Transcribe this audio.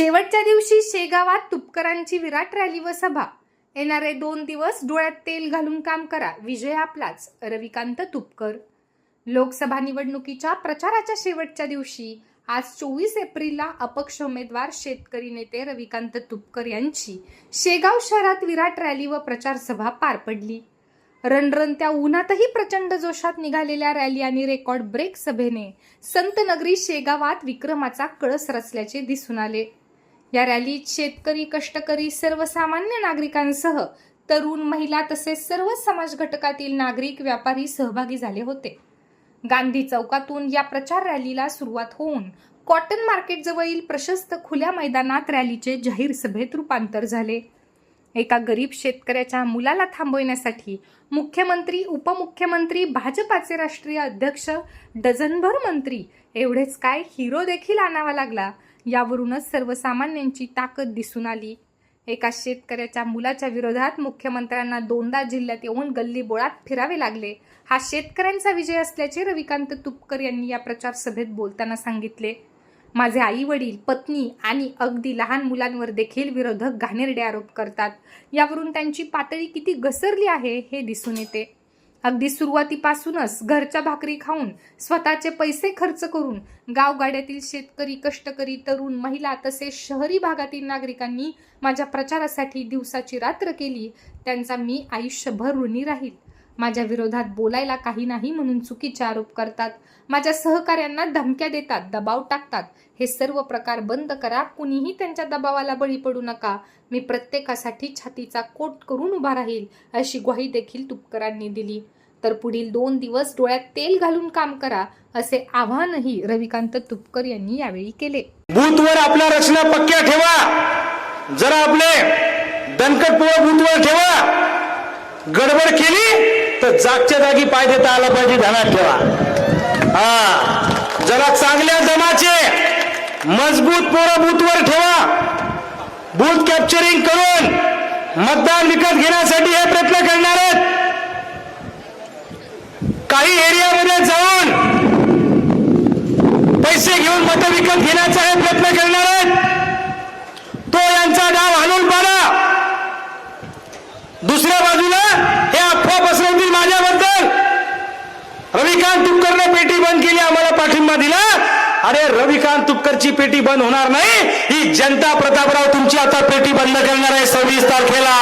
शेवटच्या दिवशी शेगावात तुपकरांची विराट रॅली व सभा. येणारे दोन दिवस डोळ्यात तेल घालून काम करा. विजय आपलाच. रविकांत तुपकर. लोकसभा निवडणुकीच्या प्रचाराच्या शेवटच्या दिवशी आज चोवीस एप्रिलला अपक्ष उमेदवार शेतकरी नेते रविकांत तुपकर यांची शेगाव शहरात विराट रॅली व प्रचार सभा पार पडली. रणरणत्या उन्हातही प्रचंड जोशात निघालेल्या रॅली आणि रेकॉर्ड ब्रेक सभेने संतनगरी शेगावात विक्रमाचा कळस रचल्याचे दिसून आले. या रॅलीत शेतकरी कष्टकरी सर्वसामान्य नागरिकांसह तरुण महिला तसेच सर्व समाज घटकातील नागरिक व्यापारी सहभागी झाले होते. गांधी चौकातून या प्रचार रॅलीला सुरुवात होऊन कॉटन मार्केट जवळील प्रशस्त खुल्या मैदानात रॅलीचे जाहीर सभेत रूपांतर झाले. एका गरीब शेतकऱ्याच्या मुलाला थांबवण्यासाठी मुख्यमंत्री उपमुख्यमंत्री भाजपाचे राष्ट्रीय अध्यक्ष डझनभर मंत्री एवढेच काय हिरो देखील आणावा लागला. यावरूनच सर्वसामान्यांची ताकद दिसून आली. एका शेतकऱ्याच्या मुलाच्या विरोधात मुख्यमंत्र्यांना दोनदा जिल्ह्यात येऊन गल्लीबोळात फिरावे लागले. हा शेतकऱ्यांचा विजय असल्याचे रविकांत तुपकर यांनी या प्रचार सभेत बोलताना सांगितले. माझे आई वडील पत्नी आणि अगदी लहान मुलांवर देखील विरोधक घाणेरडे आरोप करतात. यावरून त्यांची पातळी किती घसरली आहे हे दिसून येते. अगदी सुरुवातीपासूनच घरच्या भाकरी खाऊन स्वतःचे पैसे खर्च करून गावगाड्यातील शेतकरी कष्टकरी तरुण महिला तसेच शहरी भागातील नागरिकांनी माझ्या प्रचारासाठी दिवसाची रात्र केली. त्यांचा मी आयुष्यभर ऋणी राहील. माझ्या विरोधात बोलायला काही नाही म्हणून चुकीचे आरोप करतात. माझ्या सहकाऱ्यांना धमक्या देतात दबाव टाकतात. हे सर्व प्रकार बंद करा. कुणीही त्यांच्या दबावाला बळी पडू नका. मी प्रत्येकासाठी छातीचा कोट करून उभा राहील अशी ग्वाही देखील तुपकरांनी दिली. तर पुढील दोन दिवस डोळ्यात तेल घालून काम करा असे आवाहनही रविकांत तुपकर यांनी यावेळी केले. बूथवर आपल्या रचना पक्क्या ठेवा. जरा आपले दणकटपूर्व बूथवर ठेवा. गडबड केली. तर जागच्या जागी पाय देता आला पाहिजे ध्यानात ठेवा. हा. जरा चांगल्या दमाचे मजबूत पोरं बूथवर ठेवा. बूथ कॅप्चरिंग करून मतदान विकत घेण्यासाठी हे प्रयत्न करणार आहेत. काही एरियामध्ये जाऊन पैसे घेऊन मत विकत घेण्याचा हे प्रयत्न करणार आहेत. तो यांचा डाव हलून पाडा. दुसऱ्या बाजूला रविकांत तुपकरने पेटी बंद केली आम्हाला पाठिंबा दिला. अरे रविकांत तुपकरची पेटी बंद होणार नाही. ही जनता प्रतापराव तुमची आता पेटी बंद करणार आहे सव्वीस तारखेला.